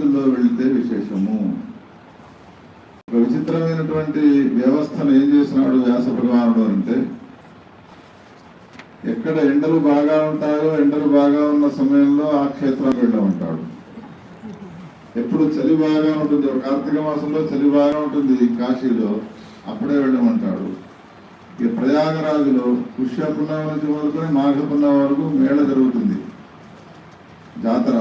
రోజుల్లో వెళితే విశేషము. ఒక విచిత్రమైనటువంటి వ్యవస్థను ఏం చేసినాడు వ్యాస భగవానుడు అంటే ఎక్కడ ఎండలు బాగా ఉంటాయో ఎండలు బాగా ఉన్న సమయంలో ఆ క్షేత్రం వెళ్ళమంటాడు ఎప్పుడు చలి బాగా ఉంటుంది కార్తీక మాసంలో చలి బాగా ఉంటుంది కాశీలో అప్పుడే వెళ్ళమంటాడు ఇక ప్రయాగరాజులో పుష్య పున్నమ నుంచి మొదలుకొని మాఘ పున్నమ వరకు మేళ జరుగుతుంది. జాతర.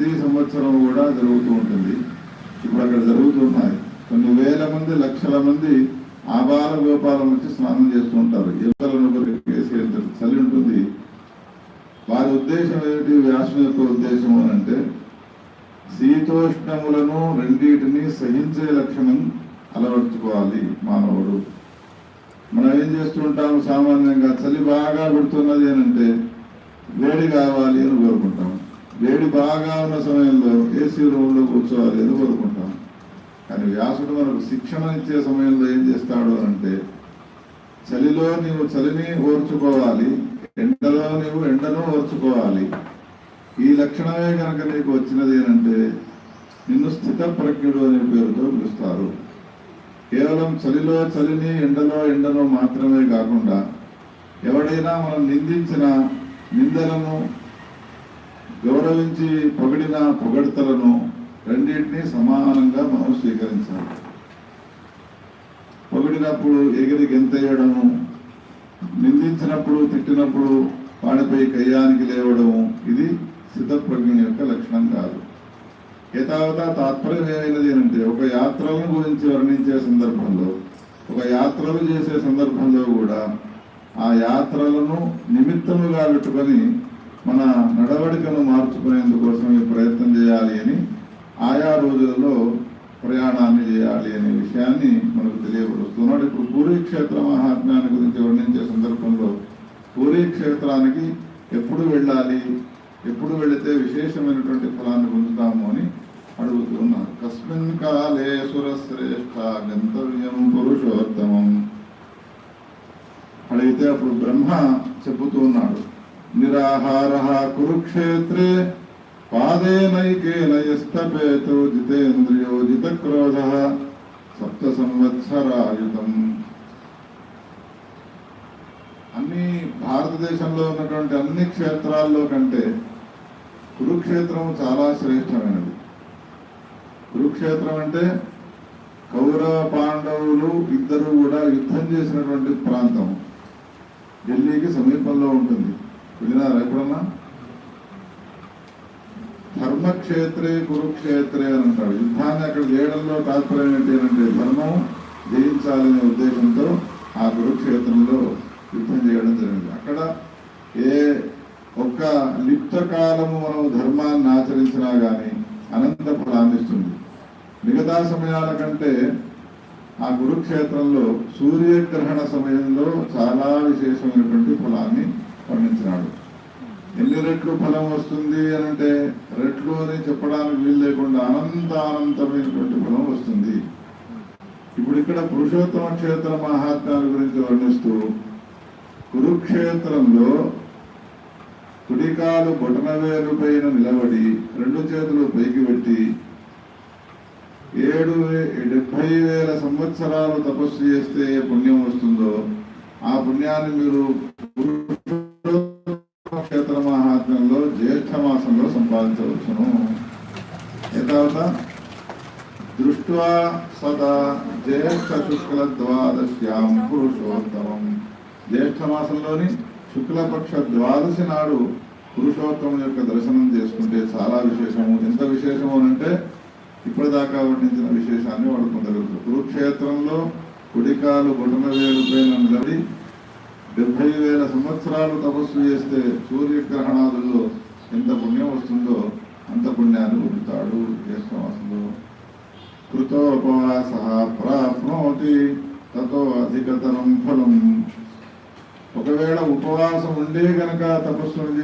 ప్రతి సంవత్సరం కూడా జరుగుతూ ఉంటుంది. ఇప్పుడు అక్కడ జరుగుతున్నాయి. కొన్ని వేల మంది లక్షల మంది ఆబాల గోపాలం వచ్చి స్నానం చేస్తూ ఉంటారు. చలి ఉంటుంది. వారి ఉద్దేశం ఏమిటి వ్యాసం యొక్క ఉద్దేశం అని అంటే శీతోష్ణములను రెండింటిని సహించే లక్షణం అలవర్చుకోవాలి మానవుడు. మనం ఏం చేస్తుంటాం సామాన్యంగా చలి బాగా పెడుతున్నది అని అంటే వేడి కావాలి అని కోరుకుంటాం. వేడి బాగా ఉన్న సమయంలో ఏసీ రూమ్లో కూర్చోవాలి ఎందుకు కోరుకుంటాం. కానీ వ్యాసుడు మనకు శిక్షణ ఇచ్చే సమయంలో ఏం చేస్తాడు అంటే చలిలో నీవు చలిని ఓర్చుకోవాలి ఎండలో నీవు ఎండను ఓర్చుకోవాలి. ఈ లక్షణమే కనుక నీకు వచ్చినది అంటే నిన్ను స్థిత ప్రజ్ఞుడు అనే పేరుతో పిలుస్తారు. కేవలం చలిలో చలిని ఎండలో ఎండను మాత్రమే కాకుండా ఎవడైనా మనం నిందించిన నిందలను గౌరవించి పొగిడిన పొగడతలను రెండింటినీ సమానంగా మనం స్వీకరించాలి. పొగిడినప్పుడు ఎగిరి గెంతేయడము నిందించినప్పుడు తిట్టినప్పుడు వాడిపై కయ్యానికి లేవడము ఇది సిద్ధప్రజ్ఞ యొక్క లక్షణం కాదు. యథావత తాత్పర్యం ఏమైనది అంటే ఒక యాత్రలను గురించి వర్ణించే సందర్భంలో ఒక యాత్రలు చేసే సందర్భంలో కూడా ఆ యాత్రలను నిమిత్తముగా పెట్టుకొని మన నడవడికను మార్చుకునేందుకోసం ఈ ప్రయత్నం చేయాలి అని ఆయా రోజులలో ప్రయాణాన్ని చేయాలి అనే విషయాన్ని మనకు తెలియపరుస్తున్నాడు. ఇప్పుడు పూరీ క్షేత్ర మహాత్మ్యాన్ని గురించి వర్ణించే సందర్భంలో పూరీ క్షేత్రానికి ఎప్పుడు వెళ్ళాలి ఎప్పుడు వెళితే విశేషమైనటువంటి ఫలాన్ని పొందుతాము అని అడుగుతున్నారు కస్మిన్ కాలే సురశ్రేష్ఠ గంతవ్యం పురుషోత్తమం. అడిగితే అప్పుడు బ్రహ్మ చెబుతూ ఉన్నాడు. నిరాహార కురుక్షేత్రే పాదేనైకేన యస్తపేతో జితేంద్రియో జితక్రోధ సప్త సంవత్సరాయుతం అన్ని భారతదేశంలో ఉన్నటువంటి అన్ని క్షేత్రాల్లో కంటే కురుక్షేత్రం చాలా శ్రేష్టమైనది. కురుక్షేత్రం అంటే కౌరవ పాండవులు ఇద్దరు కూడా యుద్ధం చేసినటువంటి ప్రాంతం. ఢిల్లీకి సమీపంలో ఉంటుంది. విన్నారా ఎప్పుడన్నా? ధర్మక్షేత్రే కురుక్షేత్రే అని అంటాడు యుద్ధాన్ని అక్కడ చేయడంలో తాత్పర్యం ఏంటి అంటే ధర్మం జయించాలనే ఉద్దేశంతో ఆ కురుక్షేత్రంలో యుద్ధం చేయడం జరిగింది. అక్కడ ఏ ఒక్క లిప్త కాలము మనం ధర్మాన్ని ఆచరించినా కానీ అనంత ఫలాన్ని ఇస్తుంది. మిగతా సమయాల కంటే ఆ కురుక్షేత్రంలో సూర్యగ్రహణ సమయంలో చాలా విశేషమైనటువంటి ఫలాన్ని పండించినాడు. ఎన్ని రెట్లు ఫలం వస్తుంది అని అంటే రెట్లు అని చెప్పడానికి వీలు లేకుండా అనంత అనంతమైనటువంటి ఫలం వస్తుంది. ఇప్పుడు ఇక్కడ పురుషోత్తమ క్షేత్ర మహాత్మ్యాల గురించి వర్ణిస్తూ కురుక్షేత్రంలో కుడికాలు బొటనవేలు పైన నిలబడి రెండు చేతులు పైకి పెట్టి ఏడు డెబ్బై వేల సంవత్సరాలు తపస్సు చేస్తే ఏ పుణ్యం వస్తుందో ఆ పుణ్యాన్ని మీరు మాసంలో సంపాదించవచ్చును యథావత దృష్ట్వా సదా జ్యేష్ఠ శుక్ల ద్వాదశ్యాం పురుషోత్తమం. జ్యేష్ఠ మాసంలోని శుక్లపక్ష ద్వాదశి నాడు పురుషోత్తముని యొక్క దర్శనం చేసుకుంటే చాలా విశేషము. ఎంత విశేషము అంటే ఇప్పటిదాకా వర్ణించిన విశేషాన్ని వాడు పొందగలుగుతారు కురుక్షేత్రంలో కుడికాలు బుటన వేలు పైన నిలబడి డెబ్బై వేల సంవత్సరాలు తపస్సు చేస్తే సూర్యగ్రహణాదుల్లో ఎంత పుణ్యం వస్తుందో అంత పుణ్యాన్ని పొందుతాడు జ్యేష్ఠమాసంలో కృతోపవాస ప్రాప్నోతి తతో అధికతరం ఫలం. ఒకవేళ ఉపవాసం ఉండే గనక తపస్సును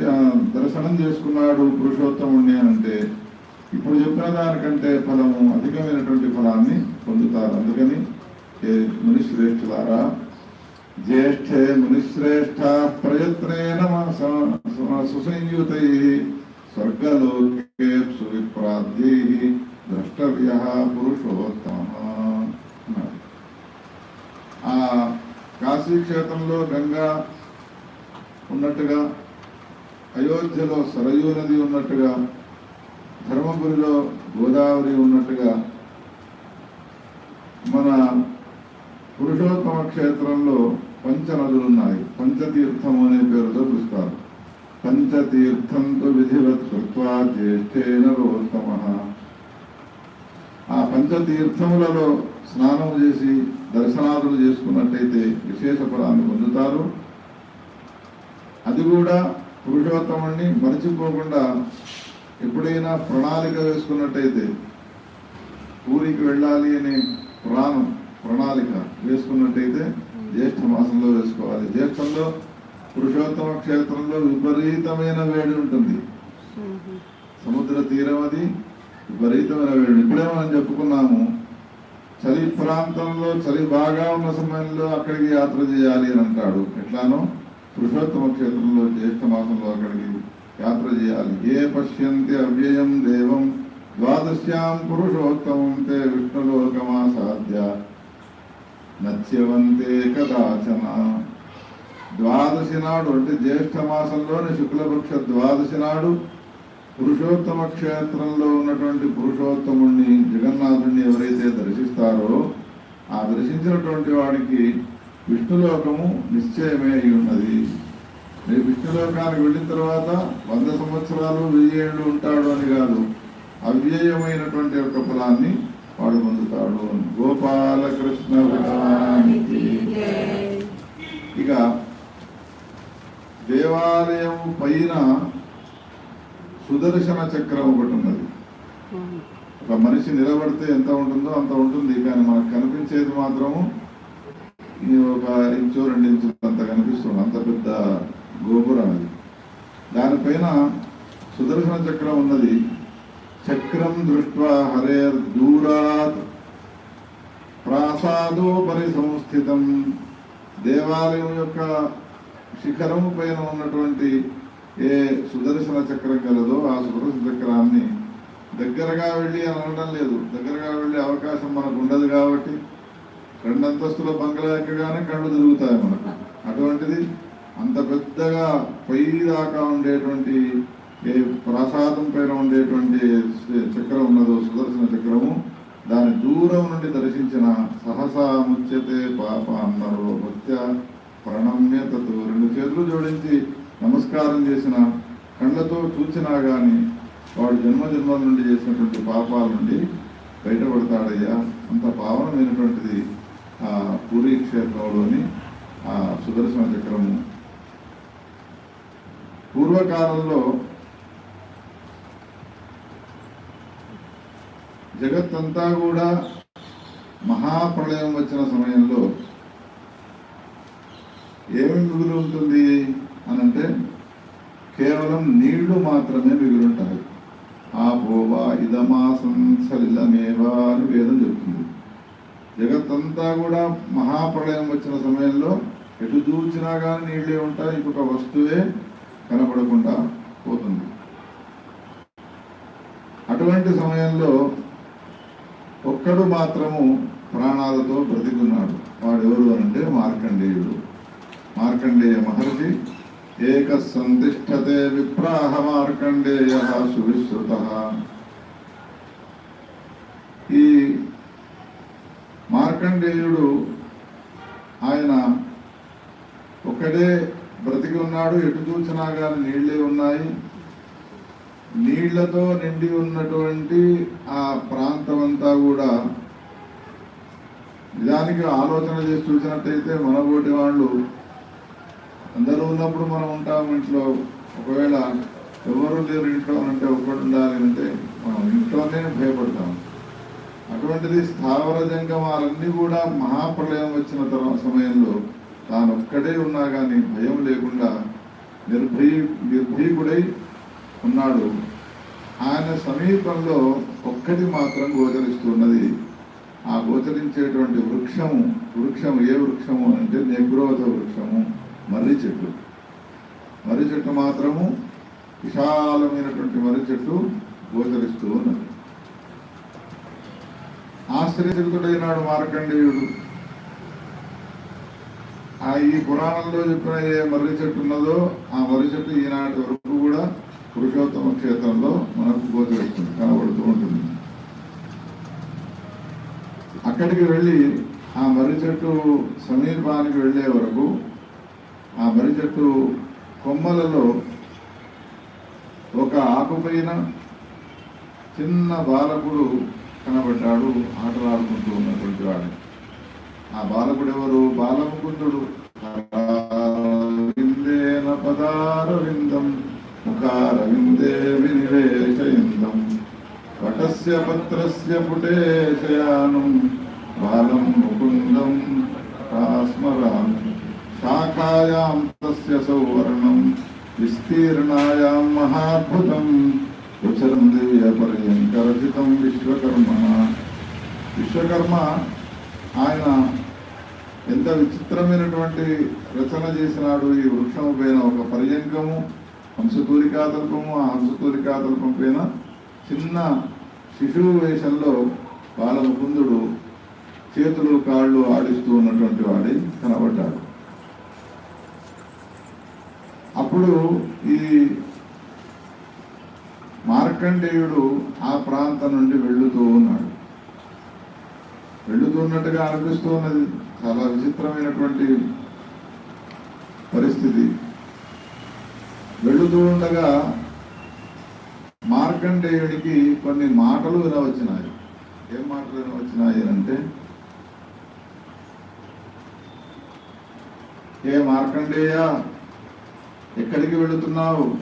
దర్శనం చేసుకున్నాడు పురుషోత్తముణ్ణి అని అంటే ఇప్పుడు చెప్పిన దానికంటే ఫలము అధికమైనటువంటి ఫలాన్ని పొందుతారు. అందుకని ఏ మునిశ్రేష్ఠులారా జ్యేష్ఠే మునిశ్రేష్ఠ ప్రయత్నేన మ- సుసంయుతై స్వర్గలోకే సువిప్రాద్యై ద్రష్టవ్య పురుషోత్తమ ఆ కాశీ క్షేత్రంలో గంగా ఉన్నట్టుగా అయోధ్యలో సరయూ నది ఉన్నట్టుగా ధర్మపురిలో గోదావరి ఉన్నట్టుగా మన పురుషోత్తమ క్షేత్రంలో పంచ నదులు ఉన్నాయి పంచతీర్థం అనే పేరుతో పిలుస్తారు. పంచతీర్థంతో విధివత్ కృత్వా జ్యేష్ఠేన రోత్తమ ఆ పంచతీర్థములలో స్నానం చేసి దర్శనాదులు చేసుకున్నట్టయితే విశేష ఫలాన్ని పొందుతారు. అది కూడా పురుషోత్తముణ్ణి మరచిపోకుండా ఎప్పుడైనా ప్రణాళిక వేసుకున్నట్టయితే ఊరికి వెళ్ళాలి అనే ప్రాణం ప్రణాళిక వేసుకున్నట్టయితే జ్యేష్ఠ మాసంలో వేసుకోవాలి. జ్యేష్ఠంలో పురుషోత్తమ క్షేత్రంలో విపరీతమైన వేడి ఉంటుంది. సముద్ర తీరం అది విపరీతమైన వేడి. ఇప్పుడే మనం చెప్పుకున్నాము చలి ప్రాంతంలో చలి బాగా ఉన్న సమయంలో అక్కడికి యాత్ర చేయాలి అని అంటాడు. ఎట్లానో పురుషోత్తమ క్షేత్రంలో జ్యేష్ఠ మాసంలో అక్కడికి యాత్ర చేయాలి. ఏ పశ్యంతి అవ్యయం దేవం ద్వాదశ్యాం పురుషోత్తమం తే విష్ణులోకమాసాధ్య. నత్యవంతే కదాచన. ద్వాదశి నాడు అంటే జ్యేష్ఠ మాసంలోని శుక్లపక్ష ద్వాదశి నాడు పురుషోత్తమ క్షేత్రంలో ఉన్నటువంటి పురుషోత్తముణ్ణి జగన్నాథుణ్ణి ఎవరైతే దర్శిస్తారో ఆ దర్శించినటువంటి వాడికి విష్ణులోకము నిశ్చయమే అయి ఉన్నది. రేపు విష్ణులోకానికి వెళ్ళిన తర్వాత వంద సంవత్సరాలు వెయ్యి ఏళ్ళు ఉంటాడు అని కాదు. అవ్యయమైనటువంటి యొక్క ఫలాన్ని వాడు పొందుతాడు. గోపాలకృష్ణ ఇక దేవాలయం పైన సుదర్శన చక్రం ఒకటి ఉన్నది. ఒక మనిషి నిలబడితే ఎంత ఉంటుందో అంత ఉంటుంది. కానీ మనకు కనిపించేది మాత్రము ఈ ఒక ఇంచు రెండు ఇంచులు అంత కనిపిస్తుంది. అంత పెద్ద గోపురం అది. దానిపైన సుదర్శన చక్రం ఉన్నది. చక్రం దృష్ట్వా హరేర్ దూరాత్ ప్రాసాదోపరి సంస్థితం దేవాలయం యొక్క శిఖరం పైన ఉన్నటువంటి ఏ సుదర్శన చక్రం కలదో ఆ సుదర్శన చక్రాన్ని దగ్గరగా వెళ్ళి అని అనడం లేదు. దగ్గరగా వెళ్ళే అవకాశం మనకు ఉండదు కాబట్టి రెండంతస్తుల బంగ్లా ఎక్కగానే కళ్ళు తిరుగుతాయి మనకు. అటువంటిది అంత పెద్దగా పై దాకా ఉండేటువంటి ఏ ప్రసాదం పైన ఉండేటువంటి చక్రం ఉన్నదో సుదర్శన చక్రము దాని దూరం నుండి దర్శించిన సహసా ముచ్యతే పాప అన్నారు ముత్య ప్రణమ్యతతో రెండు చేతులు జోడించి నమస్కారం చేసిన కళ్ళతో చూచినా కానీ వాడు జన్మ జన్మల నుండి చేసినటువంటి పాపాల నుండి బయటపడతాడయ్యా. అంత పావనమైనటువంటిది ఆ పూరీ క్షేత్రంలోని ఆ సుదర్శన చక్రము. పూర్వకాలంలో జగత్తంతా కూడా మహాప్రళయం వచ్చిన సమయంలో ఏమి మిగులు ఉంటుంది అని అంటే కేవలం నీళ్ళు మాత్రమే మిగిలి ఉంటాయి. ఆ పోవా ఇదమాసం సలిలమేవా అని వేదం చెప్తుంది. జగత్తంతా కూడా మహాప్రళయం వచ్చిన సమయంలో ఎటు చూచినా కానీ నీళ్ళే ఉంటాయి ఇంకొక వస్తువే కనపడకుండా పోతుంది. అటువంటి సమయంలో ఒక్కడు మాత్రము ప్రాణాలతో బ్రతికున్నాడు. వాడెవరు అంటే మార్కండేయుడు. మార్కండేయ మహర్షి ఏక సంతిష్టతే విప్రాహ మార్కండేయ సువిశ్రుత. ఈ మార్కండేయుడు ఆయన ఒక్కడే బ్రతికి ఉన్నాడు ఎటు చూసినా కానీ నీళ్ళే ఉన్నాయి. నీళ్ళతో నిండి ఉన్నటువంటి ఆ ప్రాంతం అంతా కూడా నిజానికి ఆలోచన చేసి చూసినట్టయితే మనబోటి వాళ్ళు అందరూ ఉన్నప్పుడు మనం ఉంటాం ఇంట్లో. ఒకవేళ ఎవరు లేరు ఇంట్లో అంటే ఒకటి ఉండాలి అంటే మనం ఇంట్లోనే భయపడతాం. అటువంటిది స్థావర జంగమాలన్నీ కూడా మహాప్రళయం వచ్చిన తర్వాత సమయంలో తాను ఒక్కడే ఉన్నా కానీ భయం లేకుండా నిర్భయ నిర్భీకుడై ఉన్నాడు. ఆయన సమీపంలో ఒక్కటి మాత్రం గోచరిస్తున్నది. ఆ గోచరించేటువంటి వృక్షము వృక్షము ఏ వృక్షము అంటే నిగ్రోధ వృక్షము. మర్రి చెట్టు. మర్రి చెట్టు మాత్రము విశాలమైనటువంటి మర్రి చెట్టు గోచరిస్తూ ఉన్నది. ఆశ్చర్యచకితుడైనాడు మార్కండేయుడు. ఆ ఈ పురాణంలో చెప్పిన ఏ మర్రి చెట్టు ఉన్నదో ఆ మర్రి చెట్టు ఈనాటి వరకు కూడా పురుషోత్తమ క్షేత్రంలో మనకు గోచరిస్తుంది కనబడుతూ ఉంటుంది. అక్కడికి వెళ్ళి ఆ మర్రి చెట్టు సమీపానికి వెళ్ళే వరకు ఆ మర్రి చెట్టు కొమ్మలలో ఒక ఆకుపైన చిన్న బాలకుడు కనబడ్డాడు ఆటలాడుకుంటూ ఉన్నటువంటి వాడు. ఆ బాలకుడు ఎవరు? బాలముకుందుడు విందేన పదారవిందం వినివేశయిందం. వటస్య పత్రస్య పుటే బాలం ముకుందం రాస్మరామి శాఖాయాం తస్య సౌవర్ణం విస్తీర్ణాయాం మహాద్భుతం ఉచరం దివ్య పర్యంకరచితం విశ్వకర్మ విశ్వకర్మ ఆయన ఎంత విచిత్రమైనటువంటి రచన చేసినాడు ఈ వృక్షము పైన ఒక పర్యంకము హంసతూలికాతల్పము ఆ హంసతూలికాతల్పం పైన చిన్న శిశువు వేషంలో బాలముకుందుడు చేతులు కాళ్ళు ఆడిస్తూ ఉన్నటువంటి వాడి కనబడ్డాడు. అప్పుడు ఈ మార్కండేయుడు ఆ ప్రాంతం నుండి వెళ్ళుతూ ఉన్నాడు. వెళ్ళుతున్నట్టుగా అనిపిస్తూ ఉన్నది. చాలా విచిత్రమైనటువంటి పరిస్థితి. వెళుతూ ఉండగా మార్కండేయుడికి కొన్ని మాటలు వినవచ్చినాయి. ఏం మాటలు వినవచ్చినాయి అంటే ఏ మార్కండేయ ఎక్కడికి వెళుతున్నావు?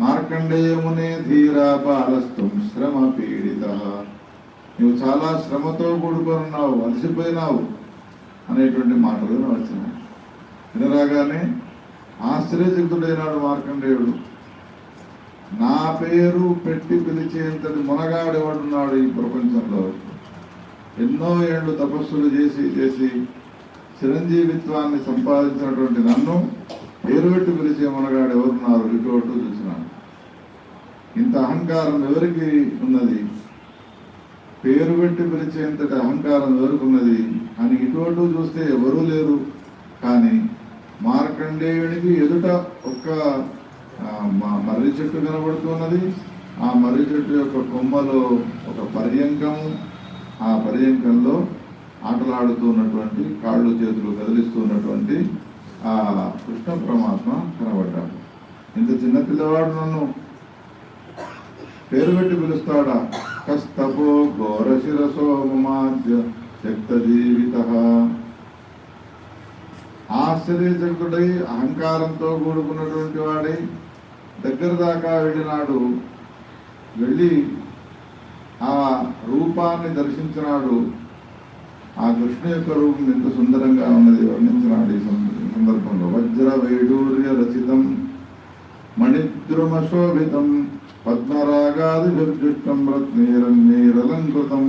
మార్కండేయమునే ధీరా బాలస్తం శ్రమ పీడిత. నువ్వు చాలా శ్రమతో కూడుకొని ఉన్నావు అలసిపోయినావు అనేటువంటి మాటలు వచ్చినాయి వినరాగానే ఆశ్చర్యచకితుడైనాడు మార్కండేయుడు. నా పేరు పెట్టి పిలిచేంతటి మునగాడేవాడున్నాడు ఈ ప్రపంచంలో? ఎన్నో ఏళ్ళు తపస్సులు చేసి చేసి చిరంజీవిత్వాన్ని సంపాదించినటువంటి నన్ను పేరు పెట్టి పిలిచే మునగాడు ఎవరున్నారు ఇటు అటు చూసినాను ఇంత అహంకారం ఎవరికి ఉన్నది? పేరు పెట్టి పిలిచేంతటి అహంకారం ఎవరుకున్నది అని ఇటు అటు చూస్తే ఎవరూ లేరు. కానీ మార్కండేయునికి ఎదుట ఒక్క మర్రి చెట్టు కనబడుతున్నది ఆ మర్రి చెట్టు యొక్క కొమ్మలో ఒక పర్యంకము. ఆ పర్యంకంలో ఆటలాడుతున్నటువంటి కాళ్ళు చేతులు కదిలిస్తున్నటువంటి ఆ కృష్ణ పరమాత్మ కనబడ్డాడు. ఇంత చిన్న పిల్లవాడు నన్ను పేరు పెట్టి పిలుస్తాడా? కస్తపో ఘోర శిరసో మమాద్య శక్త జీవిత ఆశ్చర్యచకుడై అహంకారంతో కూడుకున్నటువంటి వాడై దగ్గర దాకా వెళ్ళినాడు. వెళ్ళి ఆ రూపాన్ని దర్శించినాడు. ఆ కృష్ణ యొక్క రూపం ఎంత సుందరంగా ఉన్నది వర్ణించినాడు ఈ సందర్భం సందర్భంలో వజ్ర వైడూర్య రచితం మణిద్రుమ శోభితం పద్మరాగాదిభిర్జుష్టం రత్నీరన్యైరలంకృతం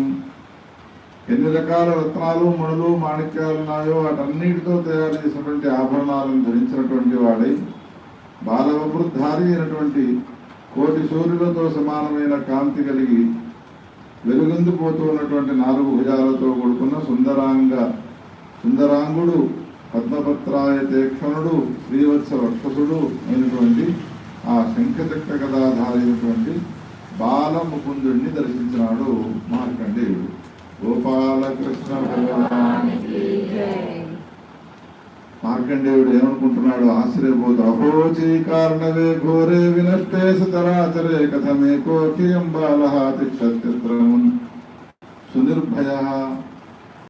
ఎన్ని రకాల రత్నాలు మణులు మాణిక్యాలు ఉన్నాయో వాటన్నిటితో తయారు చేసినటువంటి ఆభరణాలను ధరించినటువంటి వాడై బాలవృద్ధారి అయినటువంటి కోటి సూర్యులతో సమానమైన కాంతి కలిగి వెలుగొందిపోతూ ఉన్నటువంటి నాలుగు భుజాలతో కూడుకున్న సుందరాంగ సుందరాంగుడు పద్మపత్రాయ దేక్షణుడు శ్రీవత్స వక్షసుడు అయినటువంటి ఆ శంఖచక్ర కథాధారైనటువంటి బాలముకుందుడిని దర్శించినాడు మార్కండేయుడు. గోపాలకృష్ణ మార్కండేయుడు ఏమనుకుంటున్నాడు? ఆశ్చర్యపోతూ అహోచీ కారణవే ఘోరే వినష్టే సతరాచరే కథమే కోకియం బాల తిక్షత్రమున్ సునిర్భయ